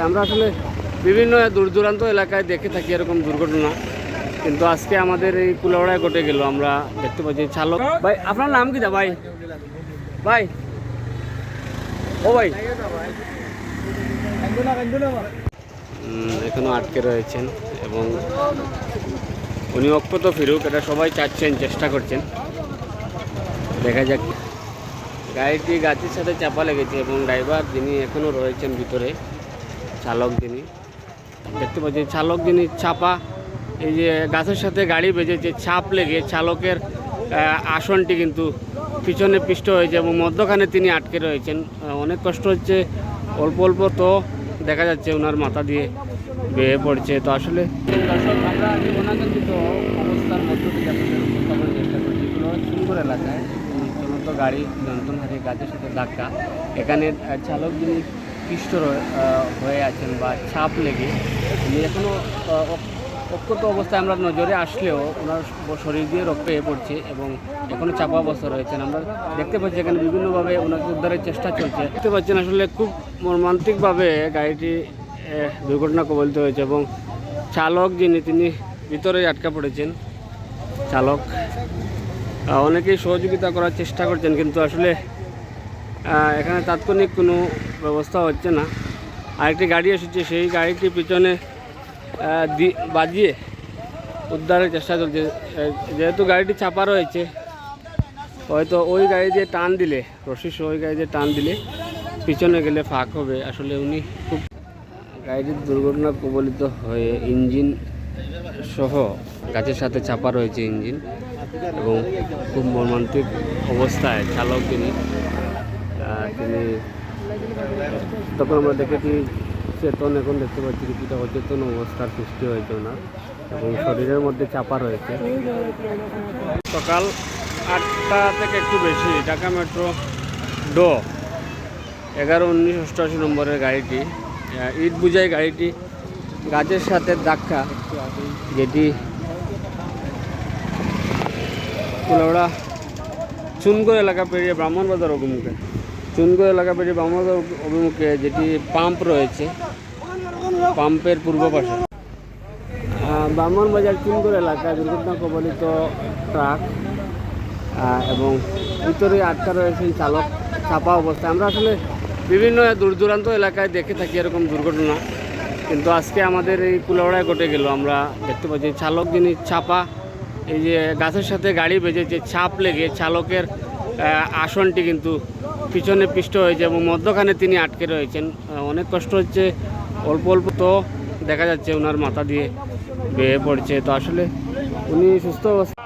আমরা আসলে বিভিন্ন দূর দূরান্ত এলাকায় দেখে থাকি এরকম দুর্ঘটনা। কিন্তু আজকে আমাদের এই কুলাওড়ায় ঘটে গেল আমরা দেখতে পাচ্ছি চালক ভাই আপনার নাম কি দা ভাই? ভাই। ও ভাই। উম, এখনও আটকে রয়েছেন এবং উনি অক্ষত ফিরুক এটা সবাই চাচ্ছেন চেষ্টা করছেন। দেখা যাক। গাড়িটি গাছের সাথে চাপা লেগেছে এবং ড্রাইভার যিনি এখনও রয়েছেন ভিতরে চালক যিনি দেখতে পাচ্ছি চালক যিনি চাপা এই যে গাছের সাথে গাড়ি বেজেছে চাপ লেগে চালকের আসনটি কিন্তু পিছনে পিষ্ট হয়েছে এবং মধ্যখানে তিনি আটকে রয়েছেন। অনেক কষ্ট হচ্ছে, অল্প অল্প তো দেখা যাচ্ছে ওনার মাথা দিয়ে বেয়ে পড়ছে। তো আসলে সুন্দর এলাকায় চলন্ত গাড়ি নিয়ন্ত্রণ হারিয়ে গাছের সাথে ধাক্কা। এখানে চালক যিনি পিষ্ট হয়ে আছেন বা ছাপ লেগে উনি এখনও অক্ষত অবস্থায় আমরা নজরে আসলেও ওনার শরীর দিয়ে রক্ত এ পড়ছে এবং এখনও চাপা অবস্থা রয়েছেন। আমরা দেখতে পাচ্ছি এখানে বিভিন্নভাবে ওনাকে উদ্ধারের চেষ্টা চলছে। দেখতে পাচ্ছেন আসলে খুব মর্মান্তিকভাবে গাড়িটি দুর্ঘটনা কবলিত হয়েছে এবং চালক যিনি, তিনি ভিতরে আটকা পড়েছেন। চালক অনেকেই সহযোগিতা করার চেষ্টা করছেন, কিন্তু আসলে এখানে তাৎক্ষণিক কোনো ব্যবস্থা হচ্ছে না। আরেকটি গাড়ি এসেছে সেই গাড়িটি পিছনে বাজিয়ে উদ্ধারের চেষ্টা চলছে। যেহেতু গাড়িটি চাপা রয়েছে হয়তো ওই গাড়ি দিয়ে টান দিলে রশি সহ ওই গাড়ি দিয়ে টান দিলে পিছনে গেলে ফাঁক হবে। আসলে উনি খুব গাড়িটির দুর্ঘটনা কবলিত হয়ে ইঞ্জিন সহ গাছের সাথে চাপা রয়েছে ইঞ্জিন এবং খুব মর্মান্তিক অবস্থায় চালক আহ, তিনি তখন আমরা দেখেছি চেতন এখন দেখতে পাচ্ছি কিছুটা অচেতন অবস্থার সৃষ্টি হয়েছে ওনার এবং শরীরের মধ্যে চাপা রয়েছে। সকাল আটটা থেকে একটু বেশি, ঢাকা মেট্রো ডো। এগারো, উনিশ, অষ্টআশি নম্বরের গাড়িটি। ইট বুঝাই গাড়িটি গাছের সাথে ধাক্কা, যেটি কুলাউড়া চুনগো এলাকা পেরিয়ে ব্রাহ্মণবাজার অভিমুখে। চুনগো এলাকা পেরিয়ে ব্রাহ্মণবাজার অভিমুখে যেটি পাম্প রয়েছে পাম্পের পূর্ব পাশে। আহ, ব্রাহ্মণবাজার চুনগোর এলাকায় দুর্ঘটনা কবলিত ট্রাক এবং ভিতরে আটকা রয়েছেন চালক চাপা অবস্থায়। আমরা আসলে বিভিন্ন দূর দূরান্ত এলাকায় দেখে থাকি এরকম দুর্ঘটনা কিন্তু আজকে আমাদের এই কুলাওড়ায় ঘটে গেল। আমরা দেখতে পাচ্ছি চালক যিনি চাপা এই যে গাছের সাথে গাড়ি বেজেছে ছাপ লেগে চালকের আসনটি কিন্তু পিছনে পিষ্ট হয়েছে এবং মধ্যখানে তিনি আটকে রয়েছেন। অনেক কষ্ট হচ্ছে, অল্প অল্প তো দেখা যাচ্ছে ওনার মাথা দিয়ে বেয়ে পড়ছে। তো আসলে উনি সুস্থ অবস্থা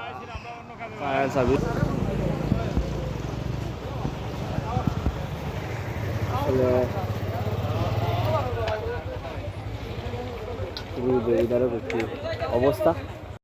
অবস্থা।